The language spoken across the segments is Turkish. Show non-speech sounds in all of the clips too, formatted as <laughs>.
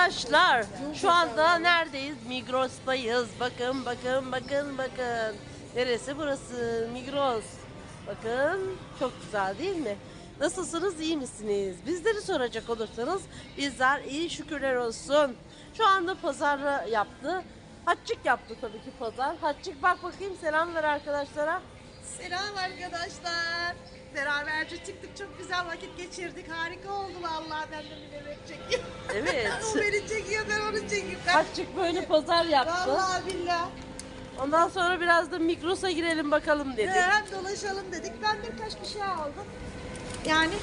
Arkadaşlar şu anda neredeyiz? Migros'tayız. Bakın bakın bakın bakın. Neresi burası? Migros. Bakın çok güzel değil mi? Nasılsınız? iyi misiniz? Bizleri soracak olursanız bizler iyi şükürler olsun. Şu anda pazar yaptı. Hatçık yaptı tabii ki pazar. Hatçık bak bakayım selam ver arkadaşlara. Selam arkadaşlar. Beraberce çıktık. Çok güzel vakit geçirdik. Harika oldu vallahi. Ben de bir yemek çekiyorum. Evet. <laughs> o beni çekiyor, ben onu çekiyorum. Ben... Hatçık böyle pazar yaptı. Vallahi billah. Ondan sonra biraz da Migros'a girelim bakalım dedi. Hem dolaşalım dedik. Ben birkaç bir şey aldım. Yani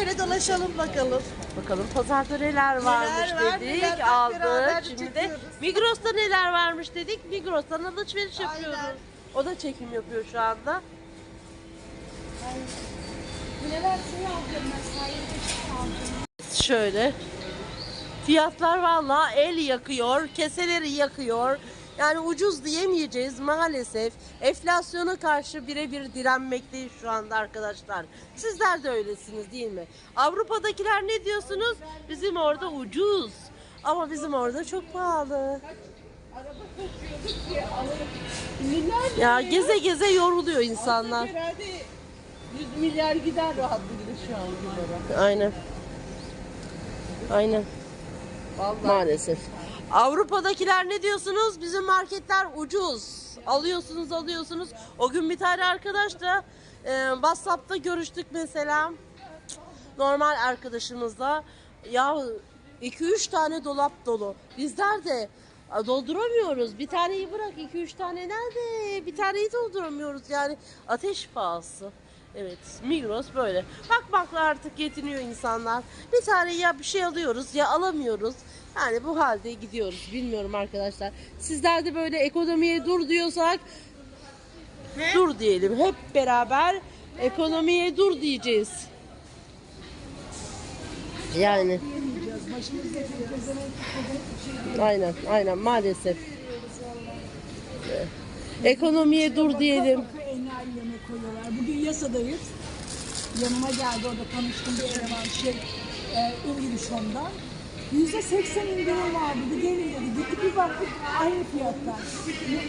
öyle dolaşalım bakalım. Bakalım pazarda neler varmış var, dedik, neler var, aldık. beraber Şimdi de çekiyoruz. Migros'ta neler varmış dedik, Migros'tan alışveriş Aynen. yapıyoruz. O da çekim yapıyor şu anda. Mesela. Şöyle. Fiyatlar valla el yakıyor, keseleri yakıyor. Yani ucuz diyemeyeceğiz maalesef. Enflasyona karşı birebir direnmekteyiz şu anda arkadaşlar. Sizler de öylesiniz değil mi? Avrupa'dakiler ne diyorsunuz? Bizim orada ucuz. Ama bizim orada çok pahalı. Ya geze geze yoruluyor insanlar. Herhalde 100 milyar gider rahat bilir şu an bunlara. Aynen. Aynen. Vallahi. Maalesef. Avrupa'dakiler ne diyorsunuz? Bizim marketler ucuz. Alıyorsunuz alıyorsunuz. O gün bir tane arkadaş da e, WhatsApp'ta görüştük mesela. Normal arkadaşımızla. Ya 2-3 tane dolap dolu. Bizler de dolduramıyoruz. Bir taneyi bırak 2-3 tane nerede? Bir taneyi dolduramıyoruz yani. Ateş pahası. Evet Migros böyle. Bakmakla artık yetiniyor insanlar. Bir tane ya bir şey alıyoruz ya alamıyoruz. Yani bu halde gidiyoruz. Bilmiyorum arkadaşlar. Sizler de böyle ekonomiye dur diyorsak dur diyelim. Hep beraber ekonomiye dur diyeceğiz. Yani. Aynen, aynen maalesef. Ekonomiye dur diyelim. Yemek koyuyorlar. Bugün yasadayız. Yanıma geldi orada tanıştım bir eleman şey e, İngiliz ondan. Yüzde seksen indirim var dedi. Gelin dedi. Gittik bir baktık aynı fiyatlar.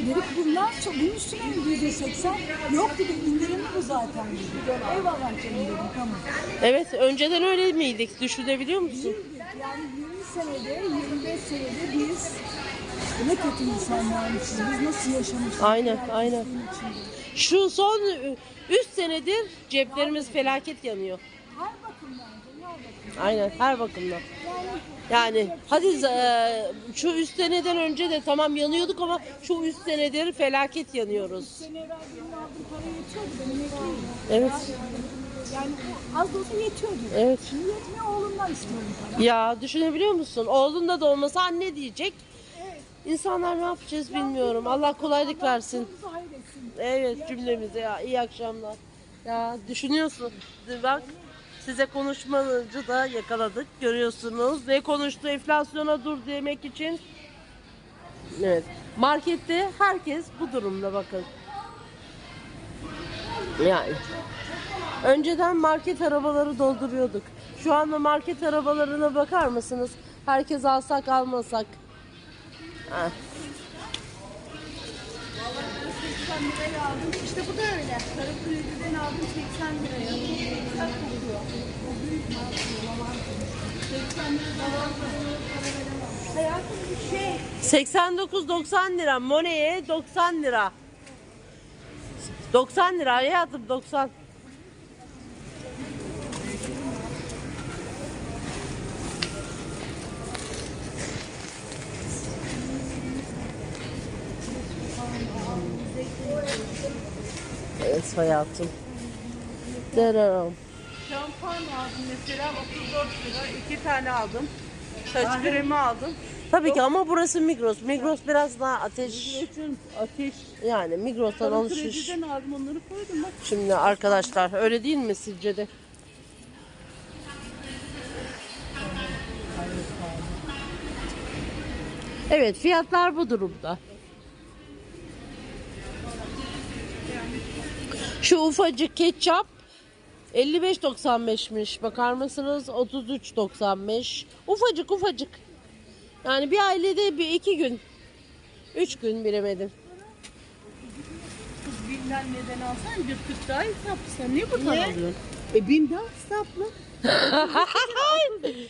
Dedik bundan sonra bunun üstüne mi yüzde seksen? Yok dedi indirimli bu zaten dedi. Eyvallah canım dedim tamam. Evet, önceden öyle miydik? Düşünebiliyor musun? Değildik. Yani 20 senede, 25 senede biz ne kötü insanlarmışız. Biz nasıl yaşamışız? Aynen, aynen. Şu son 3 senedir ceplerimiz felaket yanıyor. Her bakımdan, her bakımdan. Aynen, her bakımdan. Yani hadi e, şu 3 seneden önce de tamam yanıyorduk ama şu 3 senedir felaket yanıyoruz. sene evvel benim aldığım para yetiyordu ben emekliyim. Evet. Yani az da olsa yetiyordu. Evet. Şimdi yetmiyor oğlumdan istiyorum para. Ya düşünebiliyor musun? Oğlunda da olmasa anne diyecek. İnsanlar ne yapacağız bilmiyorum. Allah kolaylık versin. Evet cümlemize ya iyi akşamlar. Ya düşünüyorsun bak size konuşmacı da yakaladık görüyorsunuz. Ne konuştu enflasyona dur demek için. Evet markette herkes bu durumda bakın. Yani önceden market arabaları dolduruyorduk. Şu anda market arabalarına bakar mısınız? Herkes alsak almasak. Ha. 80 liraya aldım. İşte bu da öyle. Tarım krediden aldım 80 liraya. Çok kokuyor. O büyük marka. lavanta. 80 lira lavanta. Hayatım bir şey. 89-90 lira. Moneye 90 lira. 90 lira hayatım 90. Evet hayatım. Deram. Şampanya aldım mesela 34 lira. iki tane aldım. Saç kremi aldım. Tabii ki ama burası Migros. Migros biraz daha ateş. Geçen ateş. Yani Migros'tan Tarım alışveriş. krediden aldım onları koydum bak. Şimdi arkadaşlar öyle değil mi sizce de? Evet fiyatlar bu durumda. Şu ufacık ketçap 55.95'miş. Bakar mısınız? 33.95. Ufacık ufacık. Yani bir ailede bir iki gün. Üç gün bilemedim. Kız bilmem neden alsan bir tık daha hesaplı. Sen niye buradan alıyorsun? E bin daha hesaplı. <laughs>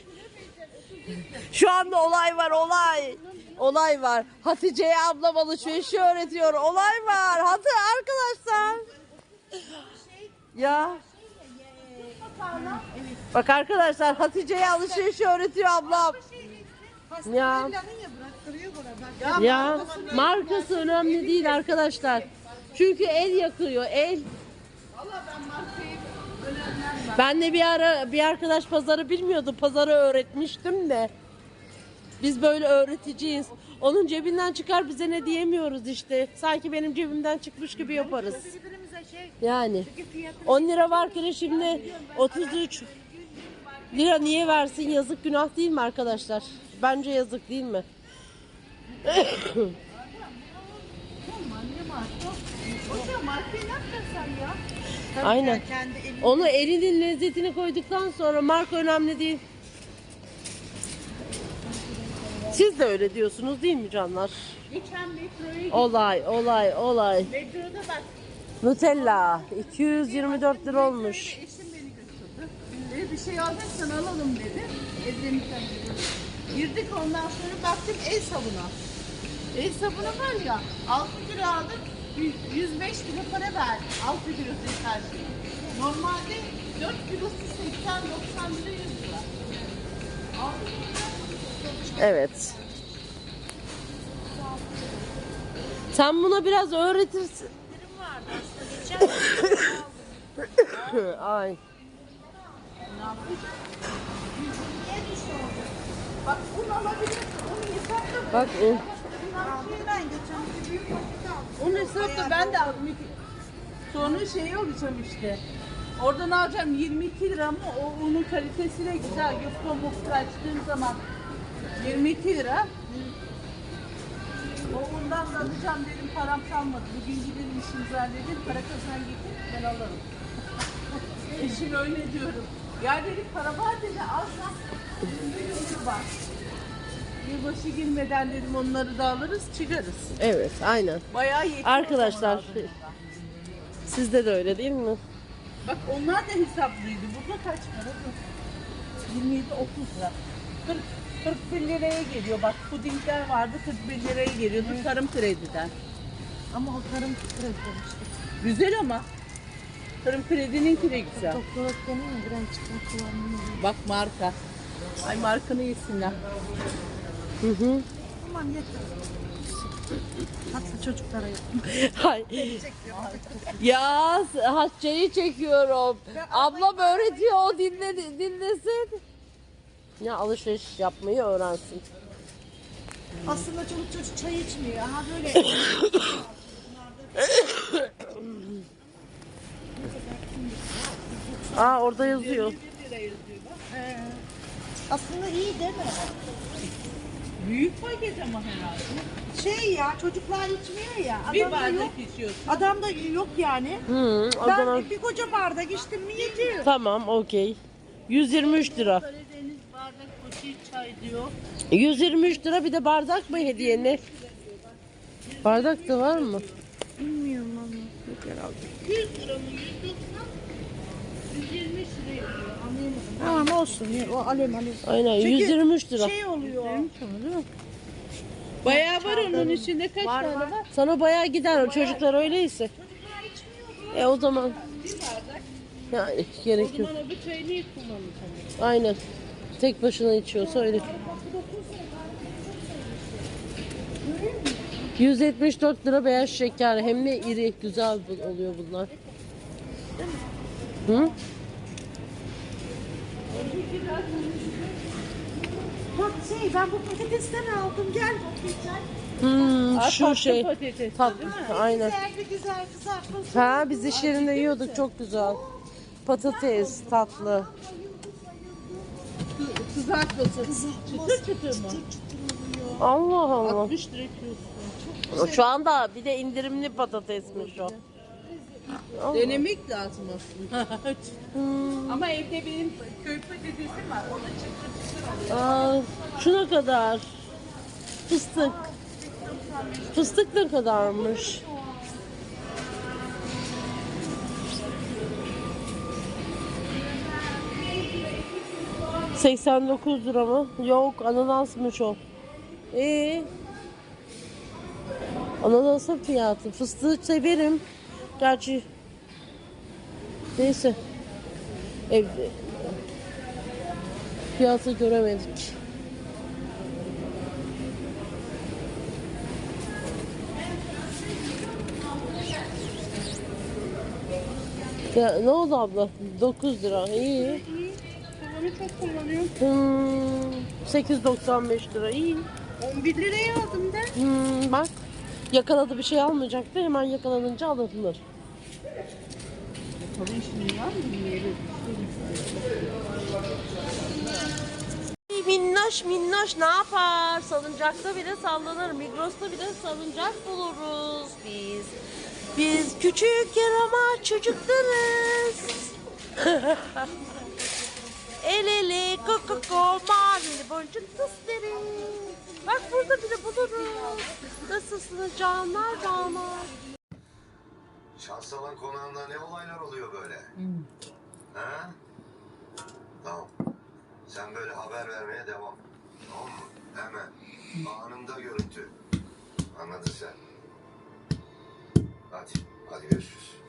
Şu anda olay var olay. Olay var. Hatice'ye ablam alışverişi öğretiyor. Olay var. Hadi arkadaşlar. Ya. Bak arkadaşlar Hatice'ye alışverişi öğretiyor ablam. Ya. Ya markası önemli değil arkadaşlar. Çünkü el yakıyor el. Ben de bir ara bir arkadaş pazarı bilmiyordu. Pazarı öğretmiştim de. Biz böyle öğreticiyiz. Onun cebinden çıkar bize ne diyemiyoruz işte. Sanki benim cebimden çıkmış gibi yaparız. Yani 10 lira varken şimdi 33 lira niye versin yazık günah değil mi arkadaşlar? Bence yazık değil mi? <coughs> Aynen. Onu elinin lezzetini koyduktan sonra marka önemli değil. Siz de öyle diyorsunuz değil mi canlar? Geçen metroya gittim. Olay, olay, olay. Metroda bak. Nutella 224 lira olmuş. Eşim beni götürdü. Bir şey alacaksan alalım dedi. Gidiyoruz. Girdik ondan sonra baktım el sabunu. El sabunu var ya 6 lira aldık. y- 105 lira para verdim. 6 kilosu her şey. Normalde 4 kilosu 80-90 lira 100 lira. 6 lira. Evet. Sen buna biraz öğretirsin. <coughs> Ay. Bak bunu alabilirsin. Hesapla. Bak un. Ben geçen ben de aldım. Sonra şey olacağım işte. Oradan alacağım 22 lira ama o unun kalitesi de güzel. Yufka mufka açtığım zaman 22 lira. O undan da alacağım dedim param kalmadı. Bugün gidelim işimizi halledelim. Para kazan getir ben alırım. <laughs> Eşim öyle diyorum. Ya dedim para var dedi alsam. Dedim var. Yılbaşı girmeden dedim onları da alırız çıkarız. Evet, aynen. Bayağı yetiyor. Arkadaşlar, o zaman aldığımda. Sizde de öyle değil mi? Bak onlar da hesaplıydı. Burada kaç para? Dur. 27 30 lira. 40 41 liraya geliyor. Bak pudingler vardı 41 liraya geliyordu tarım krediden. Ama o tarım kredi demiştik. Güzel ama. Tarım kredininki de güzel. Doktor Ötken'in mi çıkartılanını Bak marka. Ay markanı yesinler. Hı hı. Tamam yeter. Tatlı çocuklara yapın. Hay. ya Hatice'yi çekiyorum. Ablam öğretiyor o dinle, dinlesin. Ya alışveriş yapmayı öğrensin. Aslında çocuk çocuk çay içmiyor. Ha böyle. Aa orada yazıyor. Ee, aslında iyi değil mi? Büyük paket ama herhalde. Şey ya çocuklar içmiyor ya. Bir Adamda yok. bardak içiyorsun. Adamda yok yani. Hı, o Ben zaman bir koca bardak içtim mi yetiyor. tamam okey. 123 lira. Karadeniz bardak poşet çay diyor. 123 lira bir de bardak mı hediye ne? Bardak da var mı? Bilmiyorum ama. 100 lira mı 190? 120 lira yapıyor. Anlayamadım. Tamam olsun. ya, O alem alem. Aynen Çünkü 123 lira. Şey oluyor. Bayağı var onun içinde kaç Var, tane var. var? Sana bayağı gider o çocuklar öyleyse. E o zaman Bir bardak. yani O gerek yok. zaman bu çayı niye kullanacağım? Aynen. Tek başına içiyorsa öyle. 174 lira beyaz şeker. Hem de iri, güzel oluyor bunlar. Hı? Bak şey ben bu patatesten aldım. Gel bakayım. Hmm, Aa, şu tatlı şey. patates, Tatlı. Aynen. Güzel bir güzel kızartması. Ha biz iş yerinde yiyorduk çok güzel. Patates tatlı. Kızartması. Çıtır çıtır mı? Allah Allah. 60 lira kilosu. Şu anda bir de indirimli patatesmiş o. Allah. Denemek lazım aslında. <laughs> Hmm. Ama evde benim köy patatesim var. O da çıtır çıtır oluyor. Aa, şuna kadar. fıstık. Fıstık ne kadarmış? Seksen dokuz lira mı? Yok ananasmış o. Ee, ananasın fiyatı. Fıstığı severim. Gerçi neyse. Evde fiyatı göremedik. Ya, ne oldu abla? 9 lira. İyi. Kullanı çok kullanıyorum. Hmm, 8.95 lira. İyi. 11 liraya aldım de. Hmm, bak. Yakaladı bir şey almayacaktı. Hemen yakalanınca alınır. Tabii şimdi var mı? Yeri. Minnoş minnoş ne yapar? Salıncakta bile sallanır. Migros'ta bile salıncak buluruz biz. Biz küçük yaramaz çocuklarız. <laughs> El ele koko ko mavili boncuk tüsleri. Bak burada bile buluruz. Nasılsınız canlar canlar? Şansalan konağında ne olaylar oluyor böyle? Ha? Tamam. Sen böyle haber vermeye devam. Tamam mı? Hemen. Anında görüntü. Anladın sen. Hadi. Hadi görüşürüz.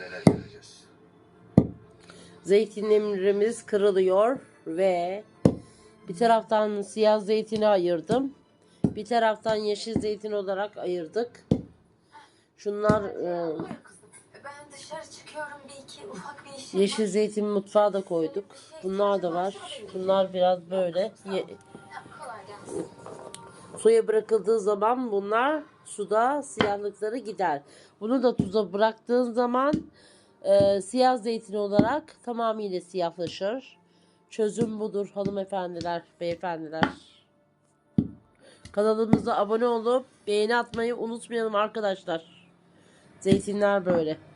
Neler göreceğiz. Zeytinlerimiz kırılıyor ve bir taraftan siyah zeytini ayırdım. Bir taraftan yeşil zeytin olarak ayırdık. Şunlar e, Ben dışarı çıkıyorum bir iki ufak bir işim yeşil zeytin mutfağa da koyduk. Bunlar da var. Bunlar biraz böyle ye-. Suya bırakıldığı zaman bunlar suda siyahlıkları gider. Bunu da tuza bıraktığın zaman e, siyah zeytin olarak tamamıyla siyahlaşır. Çözüm budur hanımefendiler, beyefendiler. Kanalımıza abone olup beğeni atmayı unutmayalım arkadaşlar. Zeytinler böyle.